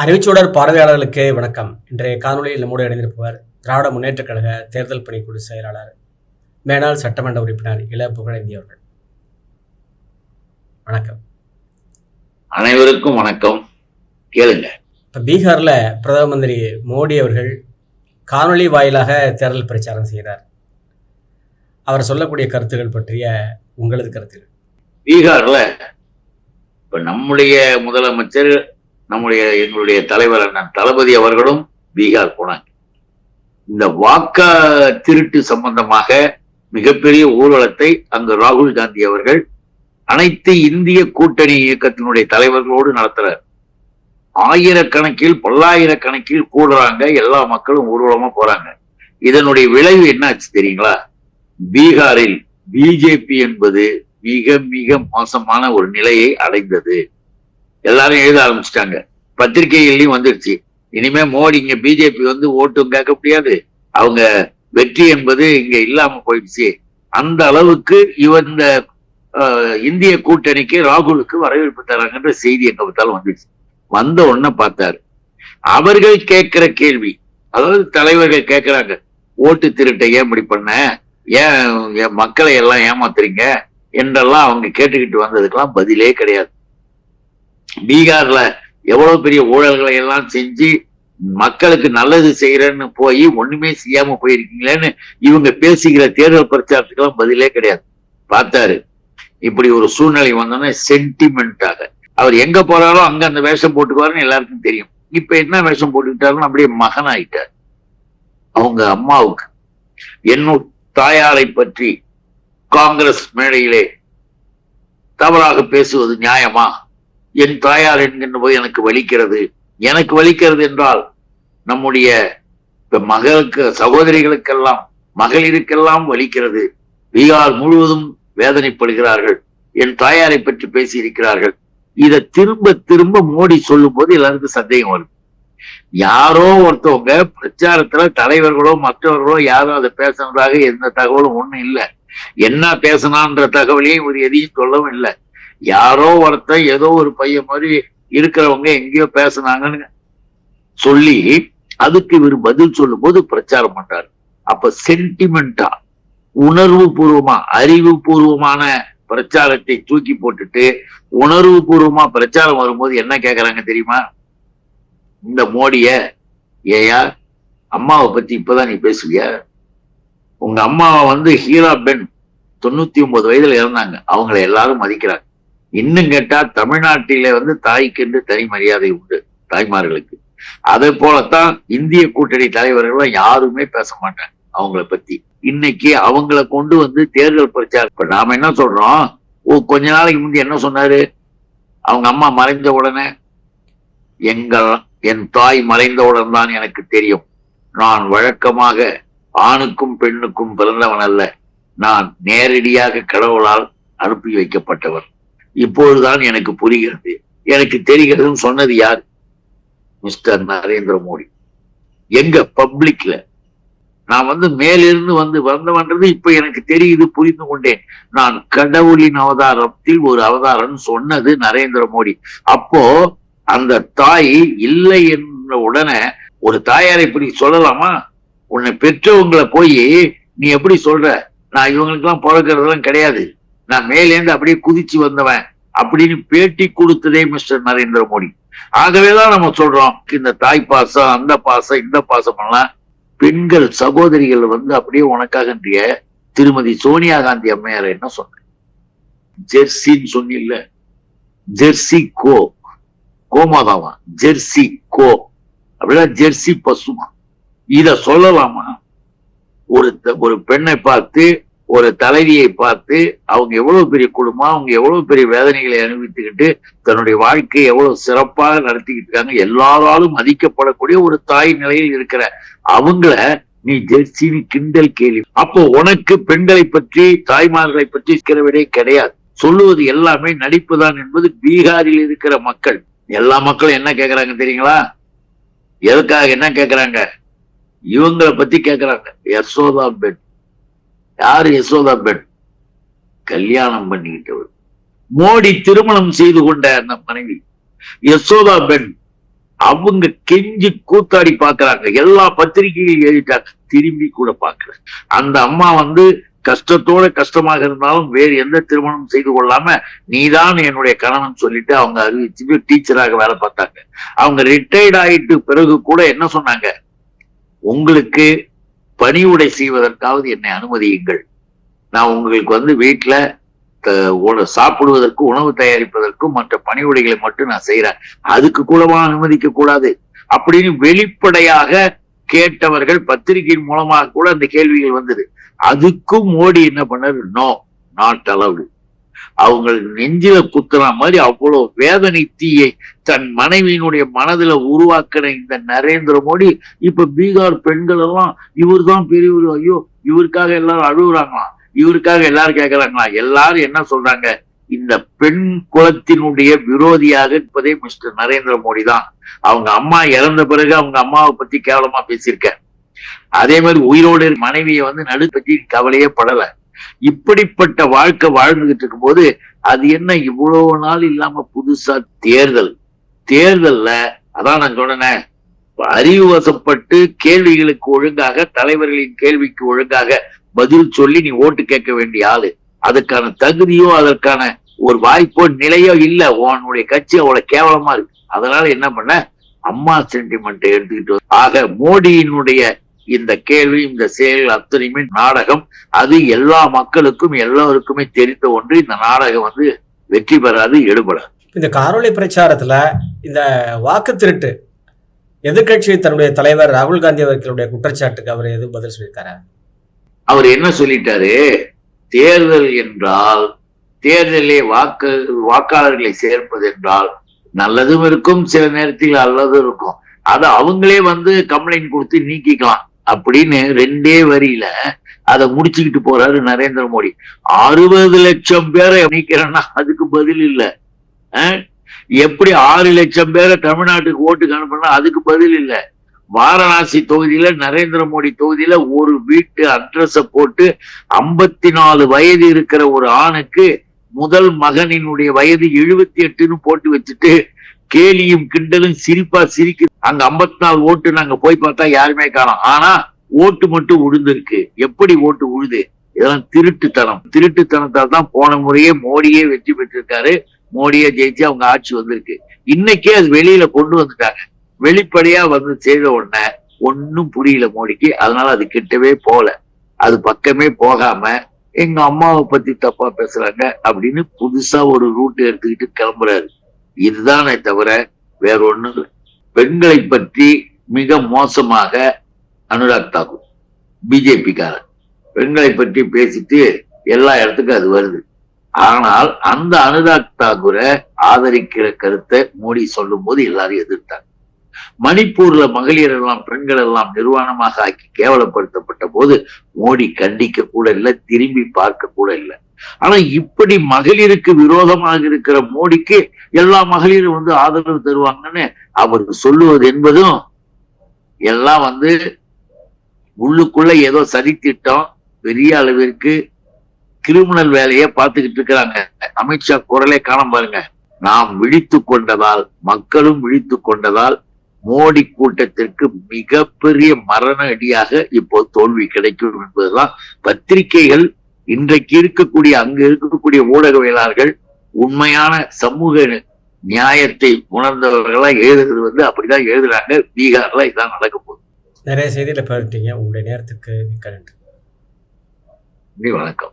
அறிவிச்சுடர் பார்வையாளர்களுக்கு வணக்கம். இன்றைய காணொலியில் நம்மோடு இணைந்திருப்பவர் திராவிட முன்னேற்றக் கழக தேர்தல் பணிக்குழு செயலாளர் மேனாள் சட்டமன்ற உறுப்பினர் இள புகழேந்தி அவர்கள். வணக்கம். அனைவருக்கும் வணக்கம். கேளுங்க. இப்போ பீகாரில் பிரதம மந்திரி மோடி அவர்கள் காணொளி வாயிலாக தேர்தல் பிரச்சாரம் செய்கிறார் அவர் சொல்லக்கூடிய கருத்துக்கள் பற்றிய உங்களது கருத்துக்கள். பீகார்ல இப்ப நம்முடைய முதலமைச்சர் நம்முடைய எங்களுடைய தலைவர் அண்ணன் தளபதி அவர்களும் பீகார் போனாங்க. இந்த வாக்க திருட்டு சம்பந்தமாக மிகப்பெரிய ஊர்வலத்தை அங்கு ராகுல் காந்தி அவர்கள் அனைத்து இந்திய கூட்டணி இயக்கத்தினுடைய தலைவர்களோடு நடத்துறார். ஆயிரக்கணக்கில் பல்லாயிரக்கணக்கில் கூடுறாங்க எல்லா மக்களும் ஊர்வலமா போறாங்க. இதனுடைய விளைவு என்ன ஆச்சு தெரியுங்களா? பீகாரில் பிஜேபி என்பது மிக மிக மோசமான ஒரு நிலையை அடைந்தது. எல்லாரும் எழுத ஆரம்பிச்சிட்டாங்க. பத்திரிகைகள்லயும் வந்துருச்சு. இனிமே மோடி இங்க பிஜேபி வந்து ஓட்டும் கேட்க முடியாது. அவங்க வெற்றி என்பது இங்க இல்லாம போயிடுச்சு. அந்த அளவுக்கு இவன் இந்த இந்திய கூட்டணிக்கு ராகுலுக்கு வரவேற்பு தராங்கன்ற செய்தி எங்க பார்த்தாலும் வந்துருச்சு. வந்த உடனே பார்த்தாரு. அவர்கள் கேட்கிற கேள்வி அதாவது தலைவர்கள் கேட்கிறாங்க ஓட்டு திருட்டை ஏன் இப்படி பண்ண? ஏன் என் மக்களை எல்லாம் ஏமாத்துறீங்க? என்றெல்லாம் அவங்க கேட்டுக்கிட்டு வந்ததுக்கெல்லாம் பதிலே கிடையாது. பீகார்ல எவ்வளவு பெரிய ஊழல்களை எல்லாம் செஞ்சு மக்களுக்கு நல்லது செய்யறேன்னு போய் ஒண்ணுமே செய்யாம போயிருக்கீங்களேன்னு இவங்க பேசுகிற தேர்தல் பிரச்சாரத்துக்கெல்லாம் பதிலே கிடையாது. பார்த்தாரு. இப்படி ஒரு சூழ்நிலை வந்தோன்னா சென்டிமெண்டாக அவர் எங்க போறாரோ அங்க அந்த வேஷம் போட்டுக்குவாருன்னு எல்லாருக்கும் தெரியும். இப்ப என்ன வேஷம் போட்டுக்கிட்டாருன்னு அப்படியே மகன் ஆயிட்டார் அவங்க அம்மாவுக்கு. என்னும் தாயாரை பற்றி காங்கிரஸ் மேடையிலே தவறாக பேசுவது நியாயமா? என் தாயார் என்கின்ற போது எனக்கு வலிக்கிறது. எனக்கு வலிக்கிறது என்றால் நம்முடைய மகளுக்கு சகோதரிகளுக்கெல்லாம் மகளிருக்கெல்லாம் வலிக்கிறது. பீகார் முழுவதும் வேதனைப்படுகிறார்கள். என் தாயாரை பற்றி பேசியிருக்கிறார்கள். இதை திரும்ப திரும்ப மோடி சொல்லும் போது எல்லாருக்கும் சந்தேகம் வருது. யாரோ ஒருத்தவங்க பிரச்சாரத்துல தலைவர்களோ மற்றவர்களோ யாரோ அதை பேசுனதாக எந்த தகவலும் ஒண்ணும் இல்லை. என்ன பேசினான்ற தகவலையும் ஒரு எதையும் சொல்லவும் இல்லை. யாரோ ஒருத்தன் ஏதோ ஒரு பையன் மாதிரி இருக்கிறவங்க எங்கேயோ பேசினாங்கன்னு சொல்லி அதுக்கு இவர் பதில் சொல்லும் போது பிரச்சாரம் பண்றாரு. அப்ப சென்டிமெண்டா உணர்வு பூர்வமா அறிவு பூர்வமான பிரச்சாரத்தை தூக்கி போட்டுட்டு உணர்வு பூர்வமா பிரச்சாரம் வரும்போது என்ன கேக்குறாங்க தெரியுமா? இந்த மோடிய ஏயா அம்மாவை பத்தி இப்பதான் நீ பேசுவிய? உங்க அம்மாவை வந்து ஹீரா பெண் தொண்ணூத்தி ஒன்பது வயதுல இறந்தாங்க. அவங்களை எல்லாரும் மதிக்கிறாங்க. இன்னும் கேட்டா தமிழ்நாட்டில வந்து தாய்க்கென்று தனி மரியாதை உண்டு தாய்மார்களுக்கு. அதே போலத்தான் இந்திய கூட்டணி தலைவர்களும் யாருமே பேச மாட்டாங்க அவங்கள பத்தி. இன்னைக்கு அவங்கள கொண்டு வந்து தேர்தல் பிரச்சாரம் இப்ப நாம என்ன சொல்றோம்? ஓ கொஞ்ச நாளைக்கு முந்தி என்ன சொன்னாரு? அவங்க அம்மா மறைந்த உடனே எங்கள் என் தாய் மறைந்தவுடன் தான் எனக்கு தெரியும். நான் வழக்கமாக ஆணுக்கும் பெண்ணுக்கும் பிறந்தவன் அல்ல. நான் நேரடியாக கடவுளால் அனுப்பி வைக்கப்பட்டவர் இப்பொழுதுதான் எனக்கு புரிகிறது. எனக்கு தெரிகிறதுன்னு சொன்னது யார்? மிஸ்டர் நரேந்திர மோடி. எங்க பப்ளிக்ல? நான் வந்து மேலிருந்து வந்து வந்தவன்றது இப்ப எனக்கு தெரியுது புரிந்து கொண்டேன். நான் கடவுளின் அவதாரத்தில் ஒரு அவதாரம் சொன்னது நரேந்திர மோடி. அப்போ அந்த தாய் இல்லை என்ற உடனே ஒரு தாயார் இப்படி சொல்லலாமா? உன்னை பெற்றவங்களை போய் நீ எப்படி சொல்ற? நான் இவங்களுக்கெல்லாம் பிறக்கிறதெல்லாம் கிடையாது. நான் மேலேந்து அப்படியே குதிச்சு வந்தவன் அப்படின்னு பேட்டி கொடுத்ததே மிஸ்டர் நரேந்திர மோடி. ஆகவேதான் நம்ம சொல்றோம் இந்த தாய் பாசம் அந்த பாசம் இந்த பாசம் எல்லாம் பெண்கள் சகோதரிகள் வந்து அப்படியே உனக்காகன்றிய திருமதி சோனியா காந்தி அம்மையார் என்ன சொன்ன ஜெர்சின்னு சொன்னில்ல ஜெர்சி கோ கோமாதாவா? ஜெர்சி கோ. அப்படின்னா ஜெர்சி பசுமா. இத சொல்லலாமா? ஒரு ஒரு பெண்ணை பார்த்து ஒரு தலைவியை பார்த்து அவங்க எவ்வளவு பெரிய குடும்பம் அவங்க எவ்வளவு பெரிய வேதனைகளை அனுபவித்துக்கிட்டு தன்னுடைய வாழ்க்கையை எவ்வளவு சிறப்பாக நடத்திக்கிட்டு இருக்காங்க. எல்லாராலும் மதிக்கப்படக்கூடிய ஒரு தாய் நிலையில் இருக்கிற அவங்கள நீ ஜெர்சின்னு கிண்டல் கேள்வி அப்போ உனக்கு பெண்களை பற்றி தாய்மார்களை பற்றி இருக்கிறவிடே கிடையாது. சொல்லுவது எல்லாமே நடிப்புதான் என்பது பீகாரில் இருக்கிற மக்கள். எல்லா மக்களும் என்ன கேட்கறாங்க தெரியுங்களா? எதுக்காக என்ன கேட்கறாங்க இவங்களை பத்தி கேட்கறாங்க யசோதா பெண் யாரு யசோதா பெண் கல்யாணம் பண்ணிக்கிட்டவர் மோடி திருமணம் செய்து கொண்ட அந்த மனைவி. யசோதா பெண் அவங்க கெஞ்சி கூத்தாடி பாக்குறாங்க எல்லா பத்திரிகையும் எழுதிட்டாங்க. திரும்பி கூட பாக்குற அந்த அம்மா வந்து கஷ்டத்தோட கஷ்டமாக இருந்தாலும் வேறு எந்த திருமணம் செய்து கொள்ளாம நீதான் என்னுடைய கணவன் சொல்லிட்டு அவங்க அறிவிச்சு டீச்சராக வேலை பார்த்தாங்க. அவங்க ரிட்டையர்ட் ஆயிட்டு பிறகு கூட என்ன சொன்னாங்க? உங்களுக்கு பணிவுடை செய்வதற்காவது என்னை அனுமதியுங்கள். நான் உங்களுக்கு வந்து வீட்டில் த- சாப்பிடுவதற்கு உணவு தயாரிப்பதற்கும் மற்ற பணிவுடைகளை மட்டும் நான் செய்யறேன் அதுக்கு கூடவா அனுமதிக்க கூடாது? அப்படின்னு வெளிப்படையாக கேட்டவர்கள் பத்திரிகையின் மூலமாக கூட அந்த கேள்விகள் வந்தது. அதுக்கும் மோடி என்ன பண்ணாரு? நோ நாட் அலவுடு அவங்க நெஞ்சில குத்துற மாதிரி அவ்வளவு வேதனை தீயை தன் மனைவியினுடைய மனதுல உருவாக்குற இந்த நரேந்திர மோடி இப்ப பீகார் பெண்கள் எல்லாம் இவர்தான் பெரியவர். ஐயோ இவருக்காக எல்லாரும் அழுகுறாங்களாம் இவருக்காக எல்லாரும் கேட்கறாங்களா எல்லாரும் என்ன சொல்றாங்க? இந்த பெண் குலத்தினுடைய விரோதியாக இருப்பதே மிஸ்டர் நரேந்திர மோடி தான். அவங்க அம்மா இறந்த பிறகு அவங்க அம்மாவை பத்தி கேவலமா பேசியிருக்க. அதே மாதிரி உயிரோடு மனைவியை வந்து நடுப்பற்றி கவலையே படல. இப்படிப்பட்ட வாழ்க்கை வாழ்ந்துகிட்டு இருக்கும்போது அது என்ன இவ்வளவு நாள் இல்லாம புதுசா தேர்தல்? தேர்தல்ல அதான் நான் சொன்னேன் அறிவு வசப்பட்டு கேள்விகளுக்கு ஒழுங்காக தலைவர்களின் கேள்விக்கு ஒழுங்காக பதில் சொல்லி நீ ஓட்டு கேட்க வேண்டிய ஆளு. அதுக்கான தகுதியோ அதற்கான ஒரு வாய்ப்போ நிலையோ இல்ல. உன்னுடைய கட்சி அவ்வளவு கேவலமா இருக்கு. அதனால என்ன பண்ண? அம்மா சென்டிமெண்ட் எடுத்துக்கிட்டு ஆக மோடியினுடைய இந்த கேள்வி இந்த செயல் அத்தனையுமே நாடகம். அது எல்லா மக்களுக்கும் எல்லோருக்குமே தெரிந்த ஒன்று. இந்த நாடகம் வந்து வெற்றி பெறாது எடுபடாது. இந்த காணொளி பிரச்சாரத்துல இந்த வாக்கு திருட்டு எதிர்க்கட்சி தன்னுடைய தலைவர் ராகுல் காந்தி அவர்களுடைய குற்றச்சாட்டுக்கு அவர் எதுவும் பதில் சொல்லியிருக்காரா? அவர் என்ன சொல்லிட்டாரு? தேர்தல் என்றால் தேர்தலே வாக்கு வாக்காளர்களை சேர்ப்பது என்றால் நல்லதும் இருக்கும் சில நேரத்தில் நல்லதும் இருக்கும். அதை அவங்களே வந்து கம்ப்ளைண்ட் கொடுத்து நீக்கிக்கலாம். அப்படின்னு ரெண்டே வரியில அதை முடிச்சுக்கிட்டு போறாரு நரேந்திர மோடி. அறுபது லட்சம் பேரை நீக்கிறேன்னா அதுக்கு பதில் இல்லை. எப்படி ஆறு லட்சம் பேரை தமிழ்நாட்டுக்கு ஓட்டுக்கு அனுப்புனா அதுக்கு பதில் இல்லை. வாரணாசி தொகுதியில நரேந்திர மோடி தொகுதியில ஒரு வீட்டு அட்ரஸ போட்டு ஐம்பத்தி நாலு வயது இருக்கிற ஒரு ஆணுக்கு முதல் மகனினுடைய வயது எழுபத்தி எட்டுன்னு போட்டு வச்சுட்டு கேலியும் கிண்டலும் சிரிப்பா சிரிக்கு. அங்க ஐம்பத்தி நாலு ஓட்டு நாங்க போய் பார்த்தா யாருமே காணோம். ஆனா ஓட்டு மட்டும் உழுந்திருக்கு. எப்படி ஓட்டு உழுது? இதெல்லாம் திருட்டுத்தனம். திருட்டுத்தனத்தால் தான் போன முறையே மோடியே வெற்றி பெற்றிருக்காரு. மோடியே ஜெயிச்சு அவங்க ஆட்சி வந்திருக்கு. இன்னைக்கே அது வெளியில கொண்டு வந்துட்டாங்க. வெளிப்படையா வந்து செய்த உடனே ஒன்னும் புரியல மோடிக்கு. அதனால அது கிட்டவே போல அது பக்கமே போகாம எங்க அம்மாவை பத்தி தப்பா பேசுறாங்க அப்படின்னு புதுசா ஒரு ரூட் எடுத்துக்கிட்டு கிளம்புறாரு. இதுதானே தவிர வேற ஒண்ணும் இல்லை. பெண்களை பற்றி மிக மோசமாக அனுராக் தாக்கூர் பிஜேபிக்காரர் பெண்களை பற்றி பேசிட்டு எல்லா இடத்துக்கும் அது வருது. ஆனால் அந்த அனுராக் தாக்கூரை ஆதரிக்கிற கருத்தை மோடி சொல்லும் போது எல்லாரும் எதிர்த்தாங்க. மணிப்பூர்ல மகளிர் எல்லாம் பெண்கள் எல்லாம் நிர்வாணமாக ஆக்கி கேவலப்படுத்தப்பட்ட போது மோடி கண்டிக்க கூட இல்லை திரும்பி பார்க்க கூட இல்லை. ஆனா இப்படி மகளிருக்கு விரோதமாக இருக்கிற மோடிக்கு எல்லா மகளிரும் வந்து ஆதரவு தருவாங்கன்னு அவர் சொல்லுவது என்பதும் எல்லாம் வந்து உள்ளுக்குள்ள ஏதோ சதித்திட்டம் பெரிய அளவிற்கு கிரிமினல் வேலையை பார்த்துக்கிட்டு இருக்கிறாங்க. அமித்ஷா குரலே காண பாருங்க. நாம் விழித்து கொண்டதால் மக்களும் விழித்து கொண்டதால் மோடி கூட்டத்திற்கு மிகப்பெரிய மரண அடியாக இப்போ தோல்வி கிடைக்கும் என்பதுதான். பத்திரிகைகள் இன்றைக்கு இருக்கக்கூடிய அங்கு இருக்கக்கூடிய ஊடகவியலாளர்கள் உண்மையான சமூக நியாயத்தை உணர்ந்தவர்களா எழுதுறது வந்து அப்படிதான் எழுதுறாங்க. பீகார்ல இதான் நடக்க போகுது. நிறைய செய்திகளை பகிர்ந்தீங்க உங்களுடைய நேரத்துக்கு மிக்க நன்றி, வணக்கம்.